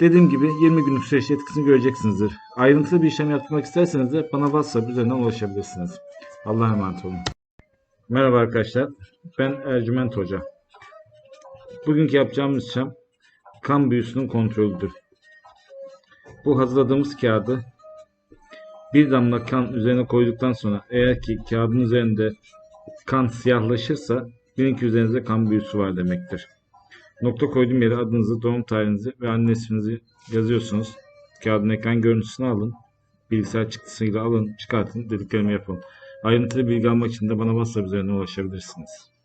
Dediğim gibi 20 günlük süreçte etkisini göreceksinizdir. Ayrıntılı bir işlem yaptırmak isterseniz de bana WhatsApp üzerinden ulaşabilirsiniz. Allah'a emanet olun. Merhaba arkadaşlar. Ben Ercüment Hoca. Bugünkü yapacağımız işlem kan büyüsünün kontrolüdür. Bu hazırladığımız kağıdı bir damla kan üzerine koyduktan sonra eğer ki kağıdın üzerinde kan siyahlaşırsa bilin ki üzerinizde kan büyüsü var demektir. Nokta koyduğum yere adınızı, doğum tarihinizi ve anne yazıyorsunuz. Kağıdın ekran görüntüsünü alın. Bilgisayar çıktısıyla alın, çıkartın, dediklerimi yapın. Ayrıntılı bilgi almak için de bana WhatsApp üzerinden ulaşabilirsiniz.